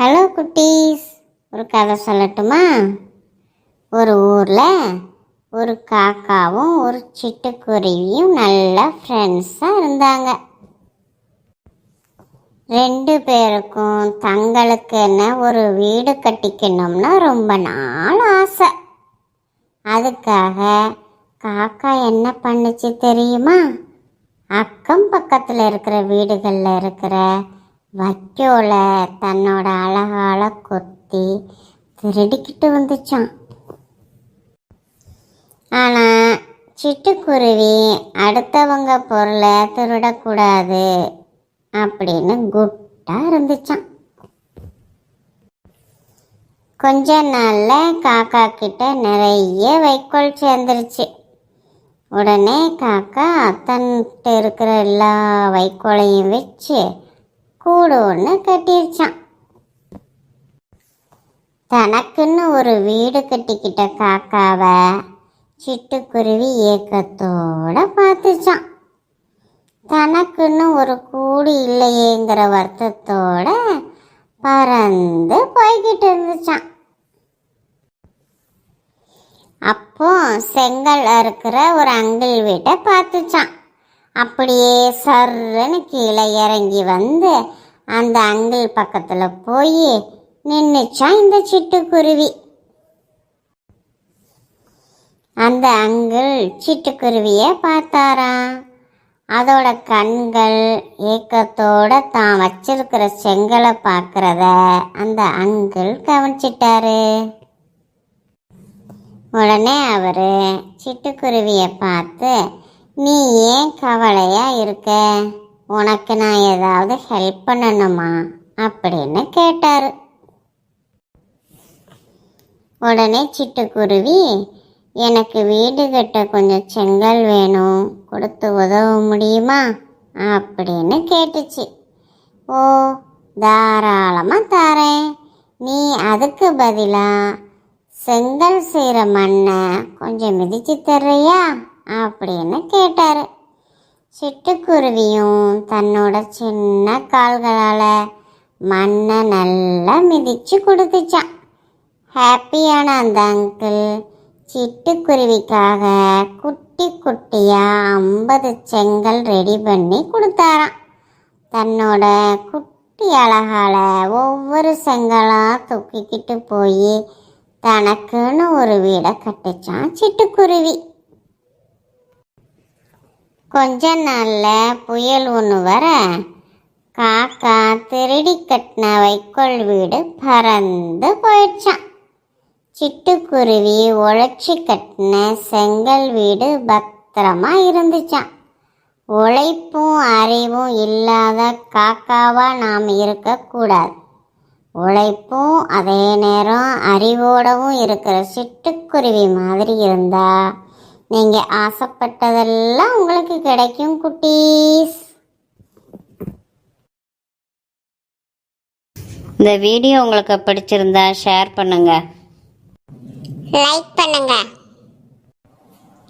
Hello குட்டீஸ். ஒரு கதை சொல்லட்டுமா? ஒரு ஊரில் ஒரு காக்காவும் ஒரு சிட்டுக்குருவியும் நல்ல ஃப்ரெண்ட்ஸாக இருந்தாங்க. ரெண்டு பேருக்கும் தங்களுக்குன்னு ஒரு வீடு கட்டிக்கணும்னா ரொம்ப நாள் ஆசை. அதுக்காக காக்கா என்ன பண்ணுச்சு தெரியுமா? அக்கம் பக்கத்தில் இருக்கிற வீடுகளில் இருக்கிற வைக்கோலை தன்னோட அழகால கொத்தி திருடிக்கிட்டு வந்துச்சான் ஆனால் சிட்டுக்குருவி அடுத்தவங்க பொருளை திருடக்கூடாது அப்படின்னு குட்டாக இருந்துச்சான் கொஞ்ச நாளில் காக்கா கிட்ட நிறைய வைக்கோல் சேர்ந்துருச்சு. உடனே காக்கா தன்கிட்ட இருக்கிற எல்லா வைக்கோலையும் வச்சு கூடு ஒன்று கட்டிருச்சான். தனக்குன்னு ஒரு வீடு கட்டிக்கிட்ட காக்காவை சிட்டுக்குருவி ஏக்கத்தோட பார்த்துச்சான். தனக்குன்னு ஒரு கூடு இல்லையேங்கிற வருத்தத்தோட பறந்து போய்கிட்டு இருந்துச்சான். அப்போ செங்கல் அறுக்கிற ஒரு அங்கிள் வீட்டை பார்த்துச்சான். அப்படியே சர்ன்னு கீழே இறங்கி வந்து அந்த அங்கிள் பக்கத்தில் போய் நின்றுச்சான் இந்த சிட்டுக்குருவி. அந்த அங்கிள் சிட்டுக்குருவியை பார்த்தாரா? அதோட கண்கள் ஏக்கத்தோட தான் வச்சிருக்கிற செங்கலை பார்க்குறத அந்த அங்கிள் கவனிச்சிட்டாரு. உடனே அவர் சிட்டுக்குருவியை பார்த்து நீ ஏன் கவலையாக இருக்க? உனக்கு நான் ஏதாவது ஹெல்ப் பண்ணணுமா? அப்படின்னு கேட்டார். உடனே சிட்டுக்குருவி எனக்கு வீடு கட்ட கொஞ்சம் செங்கல் வேணும். கொடுத்து உதவ முடியுமா? அப்படின்னு கேட்டுச்சு. ஓ தாராளமாக தாரேன். நீ அதுக்கு பதிலாக செங்கல் செய்கிற மண்ணை கொஞ்சம் மிதிச்சு தர்றியா? அப்படின்னு கேட்டார். சிட்டுக்குருவியும் தன்னோட சின்ன கால்களால் மண்ணை நல்லா மிதிச்சு கொடுத்துச்சான் ஹாப்பியான அந்த அங்கிள் சிட்டுக்குருவிக்காக குட்டி குட்டியாக ஐம்பது செங்கல் ரெடி பண்ணி கொடுத்தாராம். தன்னோட குட்டி அழகால ஒவ்வொரு செங்கலாக தூக்கிக்கிட்டு போய் தனக்குன்னு ஒரு வீடை கட்டுச்சான் சிட்டுக்குருவி. கொஞ்ச நாளில் புயல் ஒன்று வர காக்கா திருடி கட்டின வைக்கோல் வீடு பறந்து போயிடுச்சான் சிட்டுக்குருவி உழைச்சி கட்டின செங்கல் வீடு பத்திரமா இருந்துச்சான் உழைப்பும் அறிவும் இல்லாத காக்காவாக நாம் இருக்கக்கூடாது உழைப்பும் அதே நேரம் அறிவோடவும் இருக்கிற சிட்டுக்குருவி மாதிரி இருந்தால் நீங்க ஆசைப்பட்டதெல்லாம் உங்களுக்கு கிடைக்கும் குட்டீஸ். இந்த வீடியோ உங்களுக்கு பிடிச்சிருந்தா ஷேர் பண்ணுங்க. லைக் பண்ணுங்க.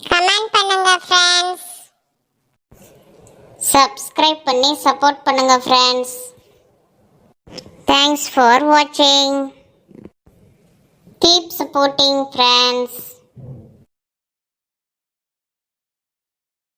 கமெண்ட் பண்ணுங்க ஃப்ரெண்ட்ஸ் சப்ஸ்கிரைப் பண்ணி சப்போர்ட் பண்ணுங்க ஃப்ரெண்ட்ஸ் தேங்க்ஸ் ஃபார் வாட்சிங் கீப் சப்போர்ட்டிங் ஃப்ரெண்ட்ஸ்